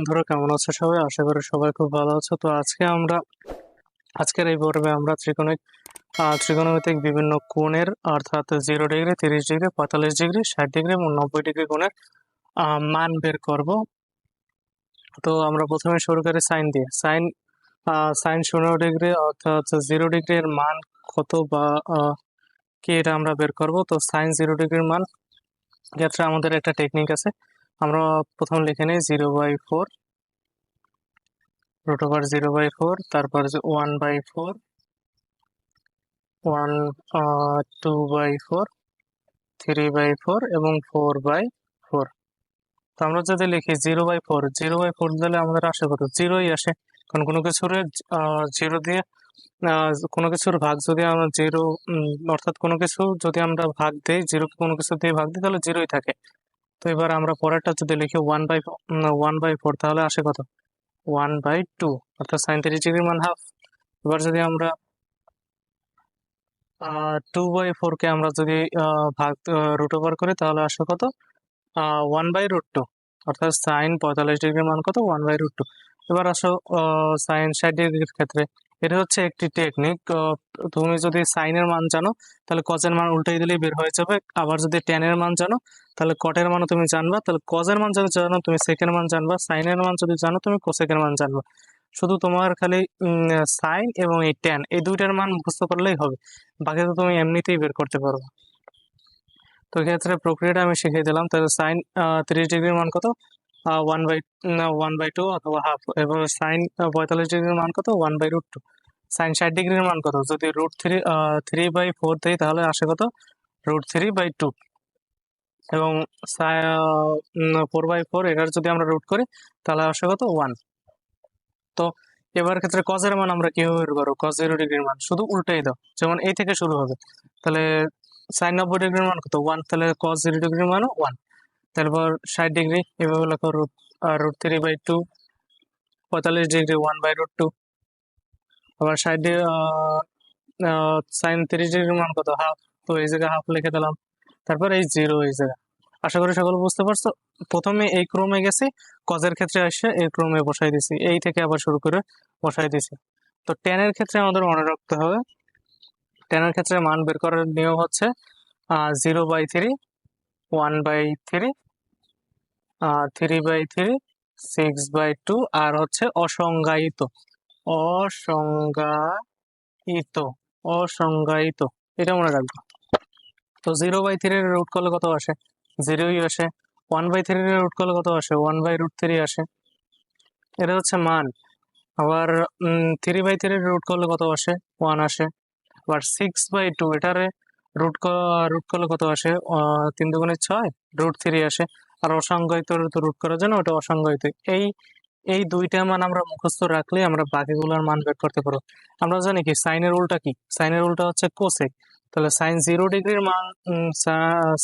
বন্ধুরা, কেমন আছো সবাই? আশা করি সবাই খুব ভালো আছো। তো আজকে আমরা, আজকের এই পর্বে আমরা ত্রিকোণিক ত্রিকোণমিতিক বিভিন্ন কোণের, অর্থাৎ জিরো ডিগ্রি তিরিশ ডিগ্রি পঁয়তাল্লিশ ডিগ্রি ষাট ডিগ্রি এবং নব্বই ডিগ্রি কোণের মান বের করব। তো আমরা প্রথমে শুরু করি সাইন দিয়ে। সাইন সাইন শূন্য ডিগ্রি অর্থাৎ জিরো ডিগ্রির মান কত বা কি এটা আমরা বের করব। তো সাইন জিরো ডিগ্রির মান ক্ষেত্রে আমাদের একটা টেকনিক আছে। আমরা প্রথম লিখে নিই zero by four root over zero by four তারপর one by four one two by four three by four এবং ফোর বাই ফোর তো আমরা যদি লিখি zero by four zero by four দিলে আমাদের আসে কত? জিরোই আসে। কারণ কোনো কিছুর জিরো দিয়ে কোনো কিছুর ভাগ যদি আমরা জিরো অর্থাৎ কোনো কিছু যদি আমরা ভাগ দিই জিরোকে কোনো কিছু দিয়ে ভাগ দিই, তাহলে জিরোই থাকে। তো এবার আমরা পরেরটা যদি লিখি one by one by four তাহলে আসে কত? ওয়ান বাই টু অর্থাৎ সাইন তিরিশ ডিগ্রি মান হাফ এবার যদি আমরা টু বাই ফোরকে আমরা যদি ভাগ রুট ওভার করি, তাহলে আসে কত? ওয়ান বাই রুট টু অর্থাৎ সাইন পঁয়তাল্লিশ ডিগ্রির মান কত? ওয়ান বাই রুট টু এবার আসো সাইন ষাট ডিগ্রির ক্ষেত্রে। এটা হচ্ছে একটি টেকনিক তুমি যদি সাইনের মান জানো, তাহলে কজের মান উল্টাই দিলেই বের হয়ে যাবে। আবার যদি টেনের মান জানো, তাহলে কটের মানও তুমি জানবা। তাহলে কজের মান যদি জানো, তুমি সেকের মান জানবা। সাইনের মান যদি জানো, তুমি কোসেকের মান জানবা। শুধু তোমার খালি সাইন এবং এই টেন এই দুইটার মান মুখস্থ করলেই হবে। বাকি তো তুমি এমনিতেই বের করতে পারবে। তো এক্ষেত্রে প্রক্রিয়াটা আমি শিখিয়ে দিলাম। তাহলে সাইন তিরিশ ডিগ্রির মান কত? One by one by two অথবা হাফ এবং সাইন পঁয়তাল্লিশ ডিগ্রির মান কত? One by root two sine ষাট ডিগ্রির মান কত? যদি root three three by four দিই, তাহলে আসে কত? রুট থ্রি বাই টু এবং ফোর বাই ফোর এটার যদি আমরা রুট করি, তাহলে আসে কত? ওয়ান তো এবার ক্ষেত্রে কজের মান আমরা কীভাবে বের করব? কজ জিরো ডিগ্রির মান। শুধু উল্টাই দাও। যেমন এই থেকে শুরু হবে। তাহলে সাইন নব্বই ডিগ্রির মান কত? ওয়ান তাহলে কজ জিরো ডিগ্রির মানও ওয়ান তারপর ষাট ডিগ্রি, এভাবে লেখো root root three by two পঁয়তাল্লিশ degree one by root two আবার ষাট ডিগ্রি সাইন তিরিশ ডিগ্রির মান কত? হাফ তো এই জায়গায় হাফ লিখে দিলাম। তারপর এই জিরো এই জায়গা আশা করি সকলে বুঝতে পারছ? প্রথমে এই ক্রমে গেছি কজের ক্ষেত্রে আসে এই ক্রমে বসাই দিছি। এই থেকে আবার শুরু করে বসাই দিছি। তো টেনের ক্ষেত্রে আমাদের মনে রাখতে হবে। টেনের ক্ষেত্রে মান বের করার নিয়ম হচ্ছে zero by three one by three three by three, six by two, আর হচ্ছে অসংজ্ঞায়িত। অসংজ্ঞায়িত অসংজ্ঞায়িত, এটা মনে রাখব। তো জিরো বাই থ্রির রুট করলে কত আসে? জিরোই আসে। ওয়ান বাই থ্রির রুট করলে কত আসে? ওয়ান বাই রুট থ্রি আসে। এটা হচ্ছে মান। আবার থ্রি বাই থ্রির রুট করলে কত আসে? ওয়ান আসে। আবার সিক্স বাই টু এটারে রুট রুট করলে কত আসে? তিন দুগুণে ছয় রুট থ্রি আসে। আর অসংজ্ঞায়িত রুট করার জন্য ওটা অসংজ্ঞায়িত এই এই দুইটা মান আমরা মুখস্থ রাখলে আমরা বাকিগুলোর মান বের করতে পারব। আমরা জানি কি সাইনের উল্টা কি? সাইনের উল্টা হচ্ছে কোসেক তাহলে সাইন জিরো ডিগ্রির মান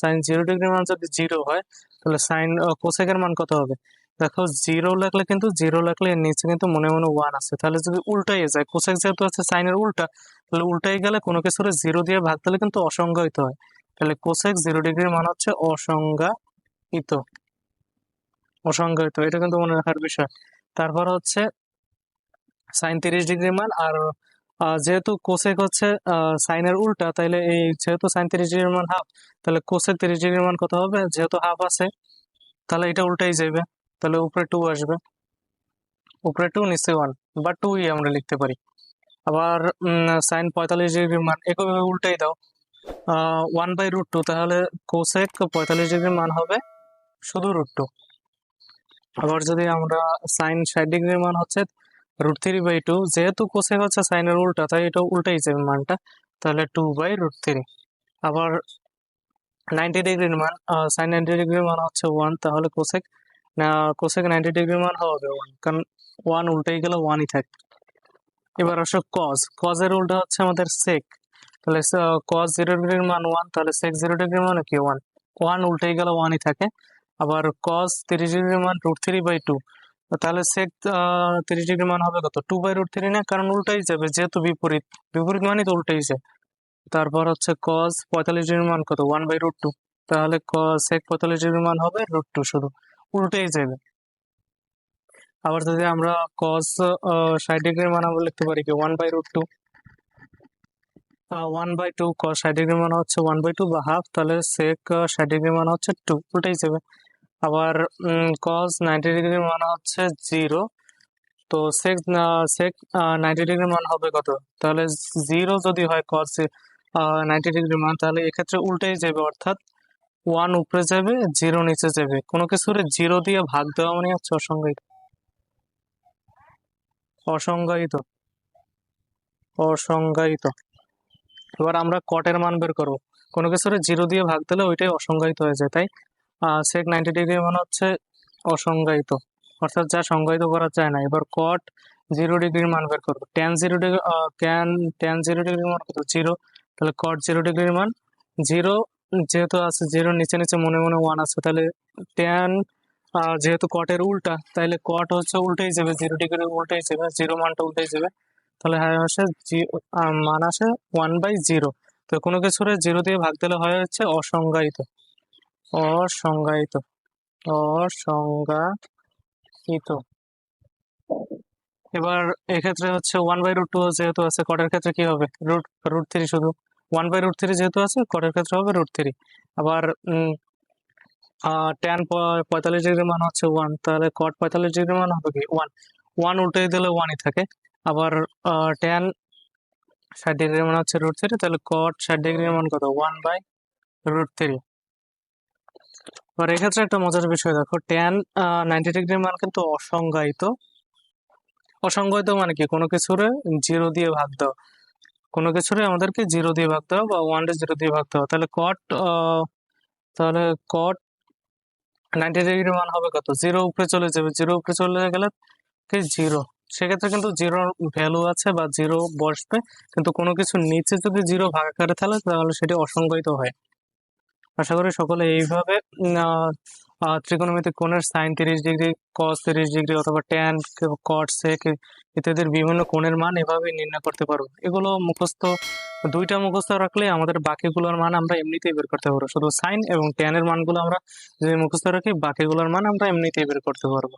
সাইন জিরো ডিগ্রির মান যদি জিরো হয়, তাহলে সাইন কোসেকের মান কত হবে? দেখো জিরো লাগলে কিন্তু জিরো লাগলে এর নিচে কিন্তু মনে মনে ওয়ান আছে। তাহলে যদি উল্টাই যায় কোসেক যেহেতু আছে সাইনের উল্টা তাহলে উল্টাই গেলে কোনো কিছুর জিরো দিয়ে ভাগ দিলে কিন্তু অসংজ্ঞায়িত হয়। তাহলে কোসেক জিরো ডিগ্রির মান হচ্ছে অসংজ্ঞায়িত। অসংজ্ঞায়িত, এটা কিন্তু মনে রাখার বিষয়। তারপর হচ্ছে সাইন তিরিশ ডিগ্রি মান, আর যেহেতু কোসেক হচ্ছে সাইনের উল্টা তাহলে এই যেহেতু সাইন তিরিশ ডিগ্রি মান হাফ তাহলে কোসেক তিরিশ ডিগ্রি মান কত হবে? যেহেতু হাফ আছে, তাহলে এটা উল্টাই যাবে তাহলে উপরে টু আসবে। উপরে টু নিচে ওয়ান বা টুই আমরা লিখতে পারি। আবার সাইন পঁয়তাল্লিশ ডিগ্রির মান একইভাবে উল্টাই দাও। ওয়ান বাই রুট টু তাহলে কোসেক পঁয়তাল্লিশ ডিগ্রির মান হবে শুধু রুট টু আবার যদি আমরা সাইন ষাট ডিগ্রির মান হচ্ছে রুট থ্রি বাই টু যেহেতু কোসেক হচ্ছে সাইনের উল্টা, তাই এটা উল্টাই যাবে মানটা। তাহলে টু বাই রুট থ্রি আবার নাইনটি ডিগ্রির মান সাইন নাইনটি ডিগ্রির মান হচ্ছে ওয়ান তাহলে কোসেক কোসেক নাইনটি ডিগ্রির মান হবে ওয়ান কারণ ওয়ান উল্টাই গেলে ওয়ানই থাকবে। এবার আসো কজ কজের উল্টা হচ্ছে আমাদের সেক তাহলে কজ জিরো ডিগ্রির মান ওয়ান তাহলে সেক জিরো ডিগ্রির মানে কি ওয়ান ওয়ান উল্টাই গেলে ওয়ানই থাকে। আবার কজ তিরিশ ডিগ্রির মান রুট থ্রি বাই টু তাহলে সেক তিরিশ ডিগ্রি মান হবে কত? টু বাই রুট থ্রি না? কারণ উল্টাই যাবে, যেহেতু বিপরীত। বিপরীত মানই তো উল্টাই যায়। তারপর হচ্ছে কজ পঁয়তাল্লিশ ডিগ্রি মান কত? ওয়ান বাই রুট টু তাহলে সেক পঁয়তাল্লিশ ডিগ্রি মান হবে রুট টু শুধু। উল্টেই যাবে। আবার যদি আমরা কস ষাট ডিগ্রির মান আমরা লিখতে পারি কি? One by root two one by two cos ষাট ডিগ্রি মানে হচ্ছে ওয়ান বাই টু বা হাফ তাহলে সেক ষাট ডিগ্রি মানে হচ্ছে টু উল্টাই যাবে আবার কস নাইনটি ডিগ্রি মানে হচ্ছে জিরো তো সেক সেক নাইনটি ডিগ্রি মান হবে কত? তাহলে জিরো যদি হয় কস নাইনটি ডিগ্রি মান, তাহলে এক্ষেত্রে উল্টেই যাবে, অর্থাৎ ওয়ান উপরে যাবে জিরো নিচে যাবে। কোনো কিছুর জিরো দিয়ে ভাগ দেওয়া মানে হচ্ছে অসংজ্ঞায়িত। অসংজ্ঞায়িত। অসংজ্ঞায়িত। এবার আমরা কটের মান বের করব। কোনো কিছুর জিরো দিয়ে ভাগ দিলে ওইটাই অসংজ্ঞায়িত হয়ে যায়, তাই? সেক নাইনটি ডিগ্রি মানে হচ্ছে অসংজ্ঞায়িত। অর্থাৎ যা সংজ্ঞায়িত করা যায় না। এবার কট জিরো ডিগ্রির মান বের করব। টেন জিরো ডিগ্রি ক্যান টেন জিরো ডিগ্রির মান কত? জিরো তাহলে কট জিরো ডিগ্রির মান জিরো যেহেতু আছে জিরো নিচে নিচে মনে মনে ওয়ান আছে, তাহলে টেন যেহেতু কটের উল্টা তাহলে কট হচ্ছে উল্টেই যাবে জিরো ডিগ্রি উল্টেই যাবে জিরো মানটা উল্টেই যাবে। তাহলে হয় আসে মান আসে ওয়ান বাই জিরো তো কোনো কিছুর জিরো দিয়ে ভাগ দিলে হয় হচ্ছে অসংজ্ঞায়িত। অসংজ্ঞায়িত। অসংজ্ঞায়িত। এবার এক্ষেত্রে হচ্ছে ওয়ান বাই রুট টু যেহেতু আছে কটের ক্ষেত্রে কি হবে? রুট রুট থ্রি শুধু। ওয়ান বাই রুট থ্রি যেহেতু আছে কটের ক্ষেত্রে হবে রুট থ্রি আবার টেন পঁয়তাল্লিশ ডিগ্রি মান হচ্ছে ওয়ান তাহলে কট পঁয়তাল্লিশ ডিগ্রি মান হবে কি ওয়ান ওয়ান উল্টে দিলে ওয়ানই থাকে। আবার টেন ষাট ডিগ্রি মান হচ্ছে রুট থ্রি তাহলে কট ষাট ডিগ্রি মান কত? ওয়ান বাই রুট থ্রি এবার এক্ষেত্রে একটা মজার বিষয় দেখো টেন নাইনটি ডিগ্রি মান কিন্তু অসংজ্ঞায়িত। অসংজ্ঞায়িত মানে কি? কোনো কিছুরে জিরো দিয়ে ভাগ দাও। কোনো কিছুরে আমাদেরকে জিরো দিয়ে ভাগ দেওয়া বা ওয়ান ডে জিরো দিয়ে ভাগ দেওয়া। তাহলে কট তাহলে কট নাইনটি ডিগ্রি মান হবে কত? জিরো উপরে চলে যাবে। জিরো উপরে চলে গেলে কি? জিরো সেক্ষেত্রে কিন্তু জিরোর ভ্যালু আছে বা জিরো বসবে। কিন্তু কোনো কিছু নিচে যদি জিরো ভাগ আকারে থাকে তাহলে সেটি অসংজ্ঞায়িত হয়। আশা করি সকলে এইভাবে ত্রিকোণমিতিক কোণের সাইন তিরিশ ডিগ্রি কস তিরিশ ডিগ্রি অথবা ট্যান কট সেক ইত্যাদির বিভিন্ন কোণের মান এভাবেই নির্ণয় করতে পারব এগুলো মুখস্থ, দুইটা মুখস্থ রাখলে আমাদের বাকিগুলোর মান আমরা এমনিতেই বের করতে পারব। শুধু সাইন এবং ট্যানের মানগুলো আমরা যদি মুখস্থ রাখি, বাকিগুলোর মান আমরা এমনিতেই বের করতে পারব।